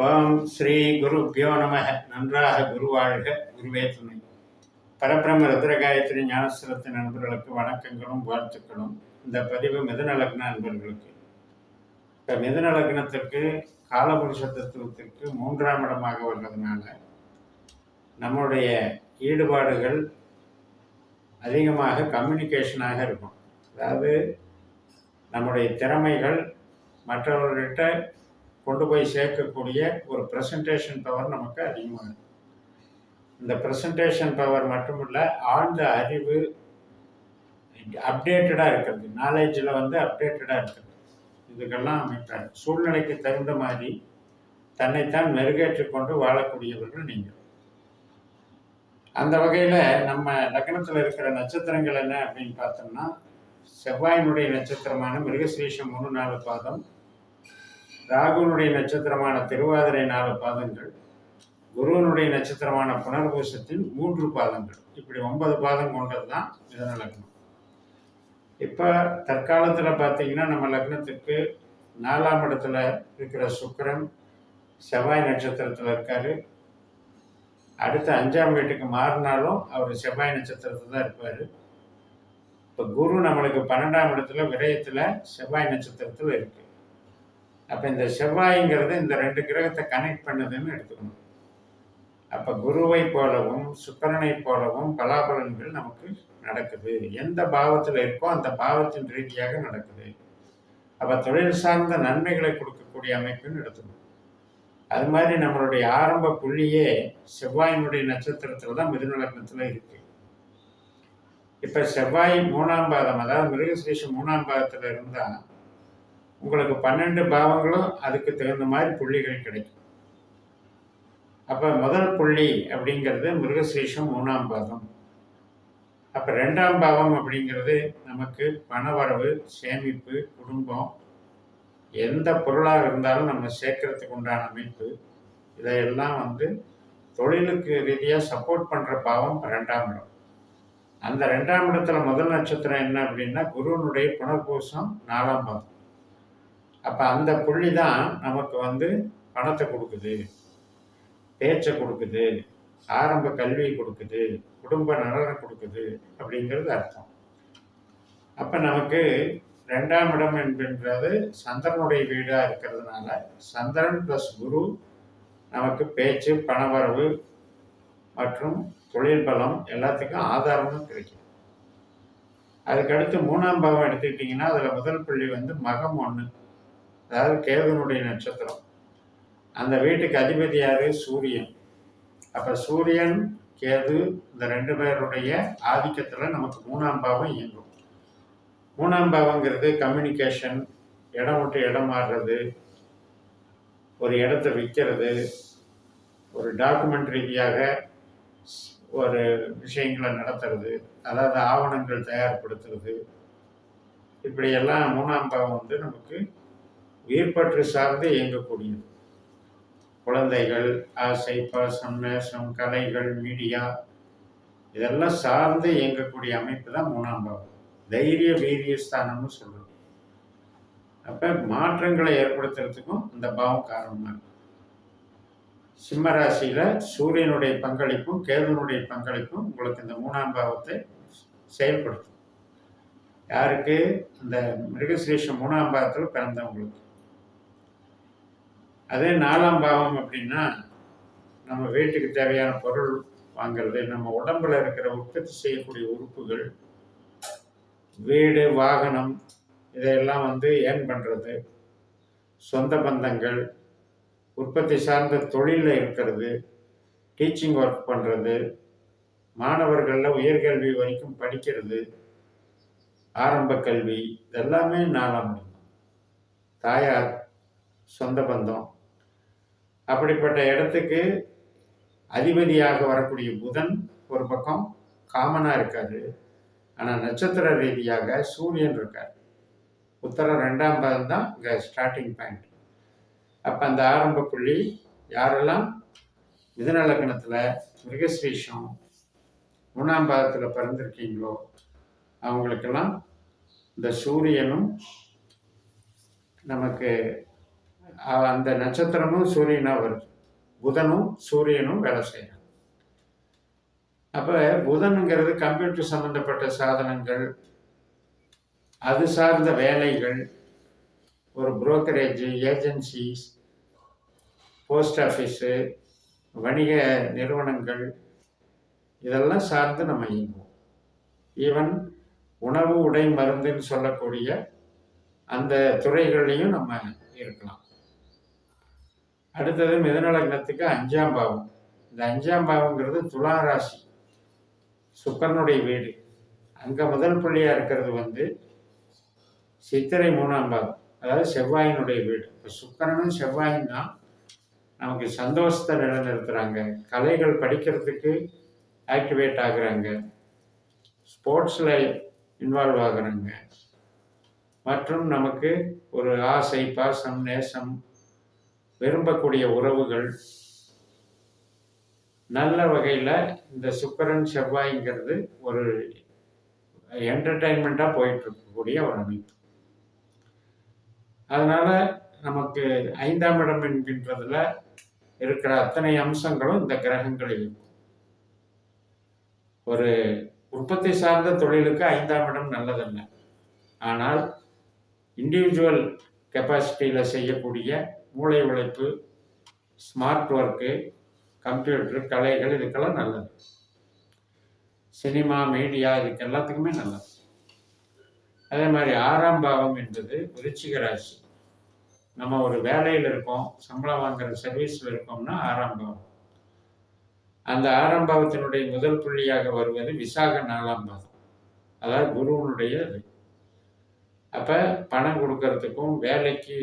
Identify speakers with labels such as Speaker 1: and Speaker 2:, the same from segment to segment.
Speaker 1: ஓம் ஸ்ரீ குருப்பியோ நம நன்றாக குருவாழ்க குருவே துணை. பரபிரம ருத்ரகாயத்ரி ஞானஸ்திரத்தின் நண்பர்களுக்கு வணக்கங்களும் வாழ்த்துக்களும். இந்த பதிவு மிதனலக்ன நண்பர்களுக்கு இப்போ மிதுநலக்னத்திற்கு காலபுருஷ தத்துவத்திற்கு மூன்றாம் இடமாக வர்றதுனால நம்முடைய ஈடுபாடுகள் அதிகமாக கம்யூனிகேஷனாக இருக்கும். அதாவது நம்முடைய திறமைகள் மற்றவர்கள்ட்ட கொண்டு போய் சேர்க்கக்கூடிய ஒரு ப்ரெசன்டேஷன் பவர் நமக்கு அதிகமாக இருக்கும் இந்த ப்ரெசன்டேஷன் பவர் மட்டுமில்ல ஆழ்ந்த அறிவு அப்டேட்டடாக இருக்கிறது. நாலேஜில் வந்து அப்டேட்டடாக இருக்கிறது இதுக்கெல்லாம் அமைப்பார் சூழ்நிலைக்கு தகுந்த மாதிரி தன்னைத்தான் மெருகேற்றி கொண்டு வாழக்கூடியவர்கள் நீங்கள். அந்த வகையில் நம்ம லக்னத்தில் இருக்கிற நட்சத்திரங்கள் என்ன அப்படின்னு பார்த்தோம்னா செவ்வாயினுடைய நட்சத்திரமான மிருகசீஷம் மூணு நாலு பாதம் ராகுனுடைய நட்சத்திரமான திருவாதிரை நாலு பாதங்கள் குருவனுடைய நட்சத்திரமான புனர்பூசத்தின் மூன்று பாதங்கள். இப்படி ஒன்பது பாதம் கொண்டது தான் மிதன லக்னம். இப்போ தற்காலத்தில் பார்த்தீங்கன்னா நம்ம லக்னத்துக்கு நாலாம் இடத்துல இருக்கிற சுக்கரன் செவ்வாய் நட்சத்திரத்தில் இருக்கார். அடுத்த அஞ்சாம் வீட்டுக்கு மாறினாலும் அவர் செவ்வாய் நட்சத்திரத்தில் தான் இருப்பார். இப்போ குரு நம்மளுக்கு பன்னெண்டாம் இடத்துல விரயத்தில் செவ்வாய் நட்சத்திரத்தில் இருக்குது அப்போ இந்த செவ்வாய்ங்கிறது இந்த ரெண்டு கிரகத்தை கனெக்ட் பண்ணுதுன்னு எடுத்துக்கணும். அப்போ குருவை போலவும் சுக்கரனை போலவும் பலாபலன்கள் நமக்கு நடக்குது. எந்த பாவத்தில் இருக்கோ அந்த பாவத்தின் ரீதியாக நடக்குது. அப்போ தொழில் சார்ந்த நன்மைகளை கொடுக்கக்கூடிய அமைப்புன்னு எடுத்துக்கணும். அது மாதிரி நம்மளுடைய ஆரம்ப புள்ளியே செவ்வாயினுடைய நட்சத்திரத்தில் தான் மிதுன லக்னத்தில் இருக்கு. இப்போ செவ்வாய் மூணாம் பாதம் அதாவது மிருகசீஷம் மூணாம் பாதத்தில் இருந்தால் உங்களுக்கு பன்னெண்டு பாவங்களும் அதுக்கு தகுந்த மாதிரி புள்ளிகள் கிடைக்கும். அப்போ முதல் புள்ளி அப்படிங்கிறது மிருகசீஷம் மூணாம் பாதம் அப்போ ரெண்டாம் பாவம் அப்படிங்கிறது நமக்கு பணவரவு சேமிப்பு குடும்பம் எந்த பொருளாக இருந்தாலும் நம்ம சேர்க்கறதுக்கு உண்டான அமைப்பு. இதையெல்லாம் வந்து தொழிலுக்கு ரீதியாக சப்போர்ட் பண்ணுற பாவம் ரெண்டாம் இடம். அந்த ரெண்டாம் இடத்துல முதல் நட்சத்திரம் என்ன அப்படின்னா குருவனுடைய புனர்பூசம் நாலாம் பாதம் அப்போ அந்த புள்ளி தான் நமக்கு வந்து பணத்தை கொடுக்குது பேச்சை கொடுக்குது ஆரம்ப கல்வி கொடுக்குது குடும்ப நலனை கொடுக்குது அப்படிங்கிறது அர்த்தம். அப்போ நமக்கு ரெண்டாம் இடம் என்கின்றது சந்திரனுடைய வீடாக இருக்கிறதுனால சந்திரன் ப்ளஸ் குரு நமக்கு பேச்சு பணவரவு மற்றும் தொழில் பலம் எல்லாத்துக்கும் ஆதாரமும் கிடைக்கும். அதுக்கடுத்து மூணாம் பாவம் எடுத்துக்கிட்டிங்கன்னா அதில் முதல் புள்ளி வந்து மகம் ஒன்று அதாவது கேதுனுடைய நட்சத்திரம். அந்த வீட்டுக்கு அதிபதி யாரு? சூரியன். அப்போ சூரியன் கேது இந்த ரெண்டு பேருடைய ஆதிக்கத்தில் நமக்கு மூணாம் பாவம் இயங்கும். மூணாம் பாவங்கிறது கம்யூனிகேஷன் இடம் விட்டு இடம் மாறுறது ஒரு இடத்த விற்கிறது ஒரு டாக்குமெண்ட் ரீதியாக ஒரு விஷயங்களை நடத்துறது அதாவது ஆவணங்கள் தயார்படுத்துறது. இப்படியெல்லாம் மூணாம் பாவம் வந்து நமக்கு உயிர்பற்று சார்ந்து இயங்கக்கூடியது. குழந்தைகள் ஆசை பாசம் நேசம் கலைகள் மீடியா இதெல்லாம் சார்ந்து இயங்கக்கூடிய அமைப்பு தான் மூணாம் பாவம் தைரிய வீரிய ஸ்தானம்னு சொல்கிறோம் அப்போ மாற்றங்களை ஏற்படுத்துறதுக்கும் அந்த பாவம் காரணமாக இருக்கும் சிம்ம ராசியில் சூரியனுடைய பங்களிப்பும் கேதுனுடைய பங்களிப்பும் உங்களுக்கு இந்த மூணாம் பாவத்தை செயல்படுத்தும். யாருக்கு? இந்த மிருகசிரேஷம் மூணாம் பாவத்தில் பிறந்தவங்களுக்கு. அதே நாலாம் பாவம் அப்படின்னா நம்ம வீட்டுக்கு தேவையான பொருள் வாங்கிறது நம்ம உடம்புல இருக்கிற உற்பத்தி செய்யக்கூடிய உறுப்புகள் வீடு வாகனம் இதையெல்லாம் வந்து ஏன் பண்ணுறது சொந்த பந்தங்கள் உற்பத்தி சார்ந்த தொழிலில் இருக்கிறது டீச்சிங் ஒர்க் பண்ணுறது மாணவர்களில் உயர்கல்வி வரைக்கும் படிக்கிறது ஆரம்ப கல்வி இதெல்லாமே நாலாம் தாயார் சொந்த பந்தம் அப்படிப்பட்ட இடத்துக்கு அதிபதியாக வரக்கூடிய புதன் ஒரு பக்கம் காமனாக இருக்காது ஆனால் நட்சத்திர ரீதியாக சூரியன் இருக்கார். உத்தரம் ரெண்டாம் பாதம் தான் இங்கே ஸ்டார்டிங் பாயிண்ட் அப்போ அந்த ஆரம்ப புள்ளி யாரெல்லாம்? மிதன லக்னத்தில் மிருகஸ்ரீஷம் மூணாம் பாதத்தில் பிறந்திருக்கீங்களோ அவங்களுக்கெல்லாம் இந்த சூரியனும் நமக்கு அந்த நட்சத்திரமும் சூரியனாக வருது. புதனும் சூரியனும் வேலை செய்யறாங்க. அப்போ புதனுங்கிறது கம்ப்யூட்டர் சம்மந்தப்பட்ட சாதனங்கள் அது சார்ந்த வேலைகள் ஒரு புரோக்கரேஜ் ஏஜென்சிஸ் போஸ்ட் ஆஃபீஸு வணிக நிறுவனங்கள் இதெல்லாம் சார்ந்து நம்ம இயங்குவோம். ஈவன் உணவு உடை மருந்துன்னு சொல்லக்கூடிய அந்த துறைகள்லையும் நம்ம இருக்கலாம். அடுத்தது மிதன லக்னத்துக்கு அஞ்சாம் பாவம். இந்த அஞ்சாம் பாவங்கிறது துலா ராசி. சுக்கரனுடைய வீடு. அங்கே முதல் புள்ளியாக இருக்கிறது வந்து சித்திரை மூணாம் பாவம். அதாவது செவ்வாயினுடைய வீடு. இப்போ சுக்கரனும் செவ்வாயும் தான் நமக்கு சந்தோஷத்தை நிலநிறுத்துகிறாங்க கலைகள் படிக்கிறதுக்கு ஆக்டிவேட் ஆகுறாங்க. ஸ்போர்ட்ஸில் இன்வால்வ் ஆகுறாங்க. மற்றும் நமக்கு ஒரு ஆசை பாசம் நேசம் விரும்பக்கூடிய உறவுகள் நல்ல வகையில் இந்த சுக்கரன் செவ்வாய்ங்கிறது ஒரு என்டர்டைன்மெண்ட்டாக போயிட்டு இருக்கக்கூடிய ஒரு அமைப்பு. அதனால நமக்கு ஐந்தாம் இடம் என்கின்றதுல இருக்கிற அத்தனை அம்சங்களும் இந்த கிரகங்களில் இருக்கும். ஒரு உற்பத்தி சார்ந்த தொழிலுக்கு ஐந்தாம் இடம் நல்லதல்ல. ஆனால் இண்டிவிஜுவல் கெப்பாசிட்டியில் செய்யக்கூடிய மூளை உழைப்பு ஸ்மார்ட் ஒர்க்கு கம்ப்யூட்டர் கலைகள் இதுக்கெல்லாம் நல்லது. சினிமா மீடியா இதுக்கு எல்லாத்துக்குமே நல்லது. அதே மாதிரி ஆறாம் பாவம் என்பது விருச்சிக ராசி. நம்ம ஒரு வேலையில் இருக்கோம் சம்பளம் வாங்குற சர்வீஸில் இருக்கோம்னா ஆறாம் பாவம். அந்த ஆறாம் பாவத்தினுடைய முதல் புள்ளியாக வருவது விசாக நாலாம் பாவம். அதாவது குருவனுடைய இது. அப்போ பணம் கொடுக்கறதுக்கும் வேலைக்கு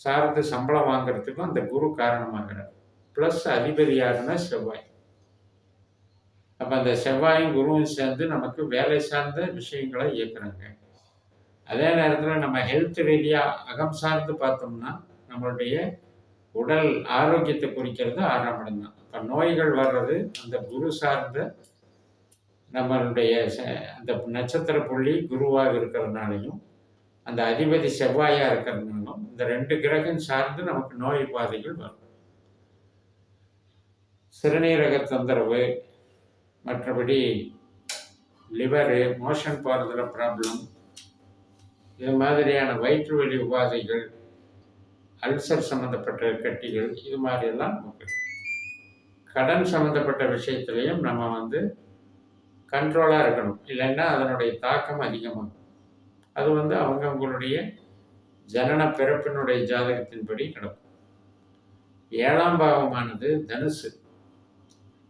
Speaker 1: சார்ந்து சம்பளம் வாங்குறதுக்கும் அந்த குரு காரணமாகிறார். ப்ளஸ் அதிபதியாருன்னா செவ்வாய். அப்போ அந்த செவ்வாயும் குருவும் சேர்ந்து நமக்கு வேலை சார்ந்த விஷயங்களை இயக்குறாங்க. அதே நேரத்தில் நம்ம ஹெல்த் ரீதியாக அகம் சார்ந்து பார்த்தோம்னா நம்மளுடைய உடல் ஆரோக்கியத்தை குறிக்கிறது ஆறாம் இடம் தான். இப்போ நோய்கள் வர்றது அந்த குரு சார்ந்த நம்மளுடைய ச- அந்த நட்சத்திர புள்ளி குருவாக இருக்கிறதுனாலையும் அந்த அதிபதி செவ்வாயாக இருக்கிறதுனாலும் இந்த ரெண்டு கிரகம் சார்ந்து நமக்கு நோய் உபாதைகள் வரும். சிறுநீரக தொந்தரவு மற்றபடி லிவரு மோஷன் போகிறதுல ப்ராப்ளம் இது மாதிரியான வயிற்று வலி உபாதைகள் அல்சர் சம்மந்தப்பட்ட கட்டிகள் இது மாதிரியெல்லாம் நமக்கு கடன் சம்மந்தப்பட்ட விஷயத்துலையும் நம்ம வந்து கண்ட்ரோலாக இருக்கணும். இல்லைன்னா அதனுடைய தாக்கம் அதிகமாகும். அது வந்து அவங்கவங்களுடைய ஜனன பிறப்பினுடைய ஜாதகத்தின்படி கிடக்கும் ஏழாம் பாவமானது தனுசு.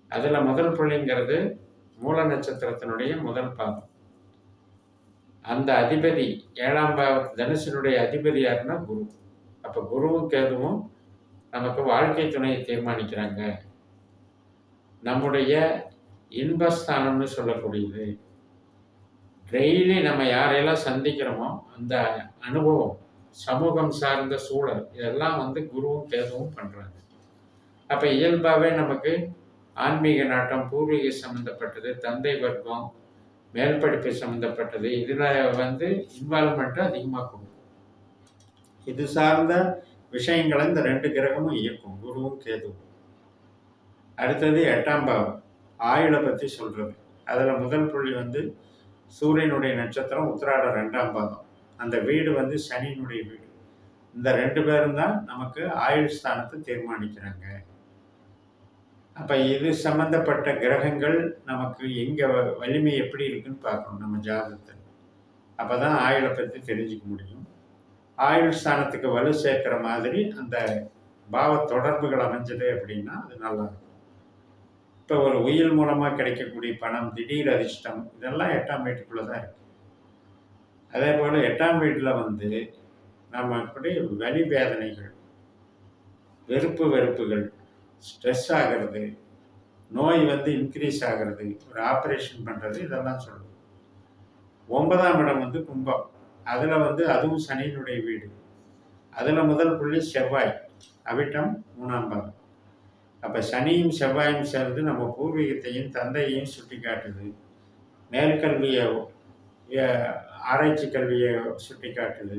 Speaker 1: அதில் முதல் புள்ளிங்கிறது மூல நட்சத்திரத்தினுடைய முதல் பாவம் அந்த அதிபதி ஏழாம் பாவ தனுசினுடைய அதிபதி யாருன்னா குரு. அப்போ குருவும் கேதுவும் நமக்கு வாழ்க்கை துணையை தீர்மானிக்கிறாங்க. நம்முடைய இன்பஸ்தானம்னு சொல்லக்கூடியது. டெய்லி நம்ம யாரையெல்லாம் சந்திக்கிறோமோ அந்த அனுபவம் சமூகம் சார்ந்த சூழல் இதெல்லாம் வந்து குருவும் கேதுவும் பண்ணுறாங்க அப்போ இயல்பாகவே நமக்கு ஆன்மீக நாட்டம் பூர்வீக சம்மந்தப்பட்டது தந்தை வர்க்கம் மேல் படிப்பு சம்மந்தப்பட்டது இதில் வந்து இன்வால்மெண்ட்டும் அதிகமாக கொடுக்கும். இது சார்ந்த விஷயங்களை இந்த ரெண்டு கிரகமும் இயக்கும் குருவும் கேதுவும். அடுத்தது எட்டாம் பாவம். ஆயுளை பற்றி சொல்கிறது அதில் முதல் புள்ளி வந்து சூரியனுடைய நட்சத்திரம் உத்திராட ரெண்டாம் பாதம். அந்த வீடு வந்து சனியினுடைய வீடு. இந்த ரெண்டு பேரும் தான் நமக்கு ஆயுள் ஸ்தானத்தை தீர்மானிக்கிறாங்க. அப்போ இது சம்பந்தப்பட்ட கிரகங்கள் நமக்கு எங்கே வலிமை எப்படி இருக்குன்னு பார்க்கணும் நம்ம ஜாதகத்தில். அப்போ தான் ஆயுளை பற்றி தெரிஞ்சுக்க முடியும். ஆயுள் ஸ்தானத்துக்கு வலு சேர்க்குற மாதிரி அந்த பாவ தொடர்புகள் அமைஞ்சது அப்படின்னா அது நல்லா இருக்கும். இப்போ ஒரு உயில் மூலமாக கிடைக்கக்கூடிய பணம் திடீர் அதிர்ஷ்டம் இதெல்லாம் எட்டாம் வீட்டுக்குள்ளே தான் இருக்குது அதே போல் எட்டாம் வீட்டில் வந்து நம்ம அப்படி வலி வேதனைகள் வெறுப்பு வெறுப்புகள் ஸ்ட்ரெஸ் ஆகிறது நோய் வந்து இன்க்ரீஸ் ஆகிறது ஒரு ஆப்ரேஷன் பண்ணுறது இதெல்லாம் சொல்லுவோம் ஒன்பதாம் இடம் வந்து கும்பம். அதில் வந்து அதுவும் சனியினுடைய வீடு. அதில் முதல் புள்ளி செவ்வாய். அவிட்டம் மூணாம் பாதம் அப்போ சனியும் செவ்வாயும் சேர்ந்து நம்ம பூர்வீகத்தையும் தந்தையையும் சுட்டி காட்டுது மேற்கல்வியை ஆராய்ச்சி கல்வியை சுட்டி காட்டுது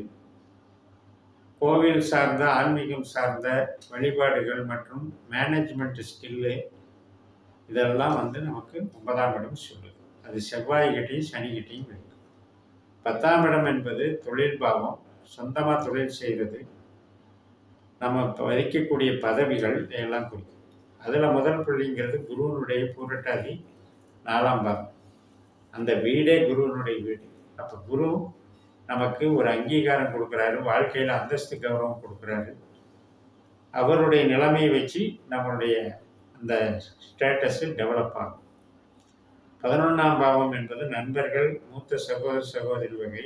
Speaker 1: கோவில் சார்ந்த ஆன்மீகம் சார்ந்த வழிபாடுகள் மற்றும் மேனேஜ்மெண்ட் ஸ்கில்லு இதெல்லாம் வந்து நமக்கு ஒன்பதாம் இடம் சொல்லுது. அது செவ்வாய்கிட்டையும் சனிக்கிட்டையும் இருக்கு. பத்தாம் இடம் என்பது தொழில் பாவம். சொந்தமாக தொழில் செய்கிறது நம்ம இப்போ வகிக்கக்கூடிய பதவிகள் இதையெல்லாம் குறிக்கும். அதில் முதல் புள்ளிங்கிறது குருவனுடைய பூரட்டாதி நாலாம் பாகம். அந்த வீடே குருவனுடைய வீடு. அப்போ குரு நமக்கு ஒரு அங்கீகாரம் கொடுக்குறாரு வாழ்க்கையில் அந்தஸ்து கௌரவம் கொடுக்குறாரு. அவருடைய நிலைமையை வச்சு நம்மளுடைய அந்த ஸ்டேட்டஸு டெவலப் ஆகும். பதினொன்றாம் பாவம் என்பது நண்பர்கள் மூத்த சகோதர சகோதரி வகை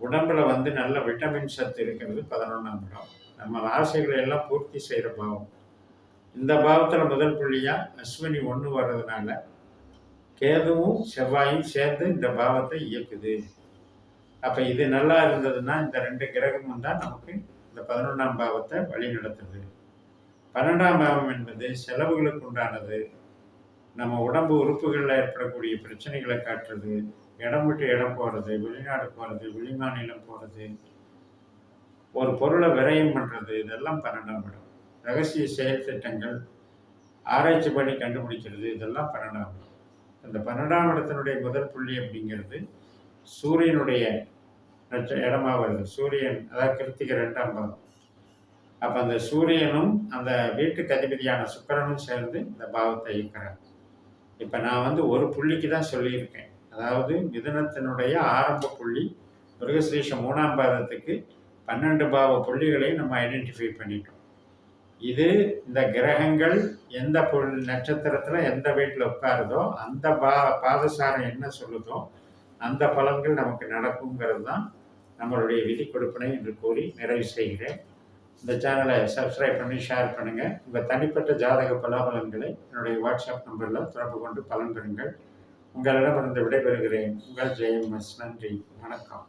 Speaker 1: உடம்புல வந்து நல்ல விட்டமின் சத்து இருக்கிறது பதினொன்றாம் பாவம். நம்ம ஆசைகளை எல்லாம் பூர்த்தி செய்கிற பாவம். இந்த பாவத்தில் முதல் புள்ளியாக அஸ்வினி ஒன்று வர்றதுனால கேதுவும் செவ்வாயும் சேர்ந்து இந்த பாவத்தை இயக்குது. அப்போ இது நல்லா இருந்ததுன்னா இந்த ரெண்டு கிரகமும் தான் நமக்கு இந்த பதினொன்றாம் பாவத்தை வழி நடத்துது. பன்னெண்டாம் பாவம் என்பது செலவுகளுக்கு உண்டானது. நம்ம உடம்பு உறுப்புகளில் ஏற்படக்கூடிய பிரச்சனைகளை காட்டுறது. இடம் விட்டு இடம் போகிறது வெளிநாடு போகிறது வெளிமாநிலம் போகிறது ஒரு பொருளை விரயம் பண்ணுறது இதெல்லாம் பன்னெண்டாம் இடம். ரகசிய செயல் திட்டங்கள் ஆராய்ச்சி பண்ணி கண்டுபிடிக்கிறது இதெல்லாம் பன்னெண்டாம் இடம். அந்த பன்னெண்டாம் இடத்தினுடைய முதல் புள்ளி அப்படிங்கிறது சூரியனுடைய நட்ச இடமா வருது. சூரியன் அதாவது கிருத்திகை ரெண்டாம் பாதம் அப்போ அந்த சூரியனும் அந்த வீட்டுக்கு அதிபதியான சுக்கரனும் சேர்ந்து இந்த பாவத்தை இயக்கிறாங்க. இப்போ நான் வந்து ஒரு புள்ளிக்கு தான் சொல்லியிருக்கேன். அதாவது மிதனத்தினுடைய ஆரம்ப புள்ளி மிருகஸ்ரீஷம் மூணாம் பாதத்துக்கு பன்னெண்டு பாவ புள்ளிகளையும் நம்ம ஐடென்டிஃபை பண்ணிட்டோம். இது இந்த கிரகங்கள் எந்த பொருள் நட்சத்திரத்தில் எந்த வீட்டில் உட்காருதோ அந்த பா பாதசாரம் என்ன சொல்லுதோ அந்த பலன்கள் நமக்கு நடக்குங்கிறது தான் நம்மளுடைய விதி கொடுப்பனை என்று கூறி நிறைவு செய்கிறேன். இந்த சேனலை சப்ஸ்கிரைப் பண்ணி ஷேர் பண்ணுங்கள் உங்கள் தனிப்பட்ட ஜாதக பலாபலன்களை என்னுடைய வாட்ஸ்அப் நம்பரில் தொடர்பு கொண்டு பலன் பெறுங்கள். உங்களிடமிருந்து விடைபெறுகிறேன். உங்கள் ஜெயம் எஸ் நன்றி. வணக்கம்.